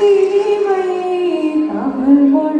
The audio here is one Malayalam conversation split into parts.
ഭക്തിമയേ തമിഴ്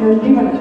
última.